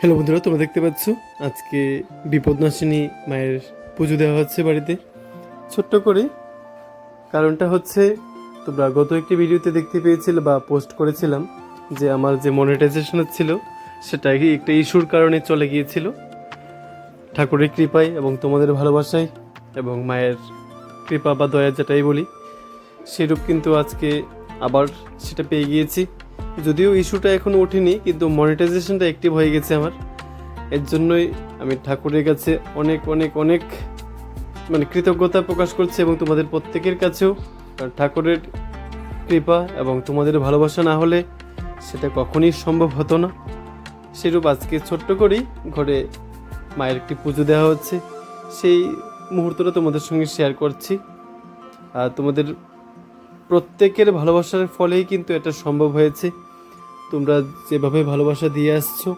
Hello বন্ধুরা, তোমরা দেখতে পাচ্ছ? আজকে বিপদনাশিনী মায়ের পুজো দেওয়া হচ্ছে বাড়িতে। ছোট্ট করে, কারণটা হচ্ছে, তোমরা গত একটি ভিডিওতে দেখতে পেয়েছিলে বা পোস্ট করেছিলাম যে আমার যে মনিটাইজেশন ছিল, সেটা একটা ইস্যুর কারণে চলে গিয়েছিল। ঠাকুরের কৃপায় এবং তোমাদের ভালোবাসায় এবং মায়ের কৃপা বা দয়া যেটাই বলি, সেরূপ কিন্তু আজকে আবার সেটা পেয়ে গিয়েছি। যদিও ইস্যুটা এখন ওঠেনি, কিন্তু মনিটাইজেশনটা অ্যাক্টিভ হয়ে গেছে আমার। এর জন্যই আমি ঠাকুরের কাছে অনেক অনেক অনেক মানে কৃতজ্ঞতা প্রকাশ করছি এবং তোমাদের প্রত্যেকের কাছেও। ঠাকুরের কৃপা এবং তোমাদের ভালোবাসা না হলে সেটা কখনই সম্ভব হতো না। সেরূপ আজকে ছোট্ট করেই ঘরে মায়ের একটি পুজো দেওয়া হচ্ছে। সেই মুহূর্তটা তোমাদের সঙ্গে শেয়ার করছি। আর তোমাদের প্রত্যেকের ভালোবাসার ফলেই কিন্তু এটা সম্ভব হয়েছে। তোমরা যেভাবে ভালোবাসা দিয়ে আসছো,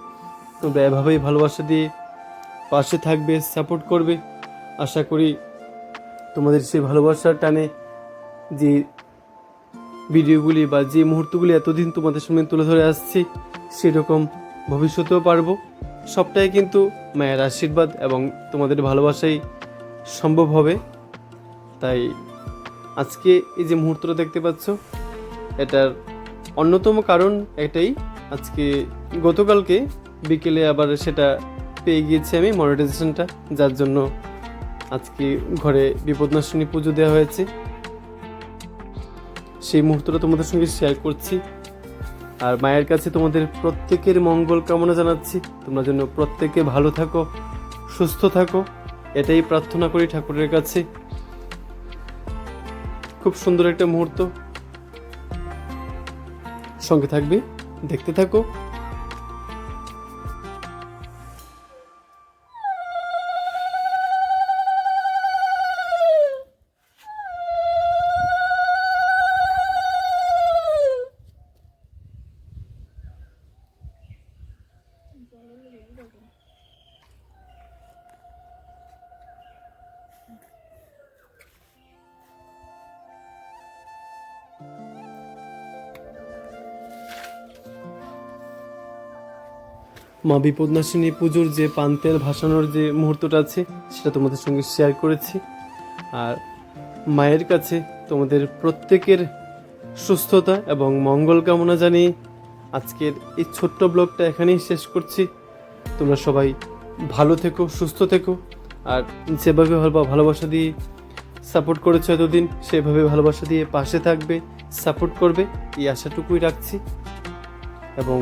তোমরা এভাবেই ভালোবাসা দিয়ে পাশে থাকবে সাপোর্ট করবে। আশা করি তোমাদের সেই ভালোবাসার টানে যে ভিডিওগুলি বা যে মুহূর্তগুলি এতদিন তোমাদের সামনে তুলে ধরে আসছি, সেরকম ভবিষ্যতেও পারব। সবটাই কিন্তু মায়ের আশীর্বাদ এবং তোমাদের ভালোবাসাই সম্ভব হবে। তাই আজকে এই যে মুহূর্তটা দেখতে পাচ্ছ, এটার অন্যতম কারণ এটাই। আজকে গতকালকে বিকেলে আবার সেটা পেয়ে গিয়েছি আমি মনিটাইজেশনটা যার জন্য আজকে ঘরে বিপদনাশিনী পুজো দেওয়া হয়েছে। সেই মুহূর্তটা তোমাদের সঙ্গে শেয়ার করছি। আর মায়ের কাছে তোমাদের প্রত্যেকের মঙ্গল কামনা জানাচ্ছি। তোমরা যেন প্রত্যেকে ভালো থাকো, সুস্থ থাকো। এটাই প্রার্থনা করি ঠাকুরের কাছে। খুব সুন্দর একটা মুহূর্ত। সঙ্গে থাকবে দেখতে থাকো। মা বিপদনাশিনী পুজোর যে পান্তের ভাসানোর যে মুহূর্তটা আছে, সেটা তোমাদের সঙ্গে শেয়ার করেছি। আর মায়ের কাছে তোমাদের প্রত্যেকের সুস্থতা এবং মঙ্গল কামনা জানিয়ে আজকের এই ছোট্ট ব্লগটা এখানেই শেষ করছি। তোমরা সবাই ভালো থেকো, সুস্থ থেকো, আর যেভাবে ভালো ভালোবাসা দিয়ে সাপোর্ট করেছ এতদিন, সেভাবে ভালোবাসা দিয়ে পাশে থাকবে সাপোর্ট করবে, এই আশাটুকুই রাখছি। এবং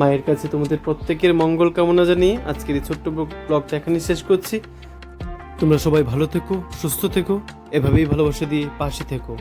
মায়ের কাছে তোমাদের প্রত্যেকের মঙ্গল কামনা জানিয়ে আজকের এই ছোট্ট ব্লগটা এখানেই শেষ করছি। তোমরা সবাই ভালো থেকো, সুস্থ থেকো, এভাবেই ভালোবাসা দিয়ে পাশে থেকো।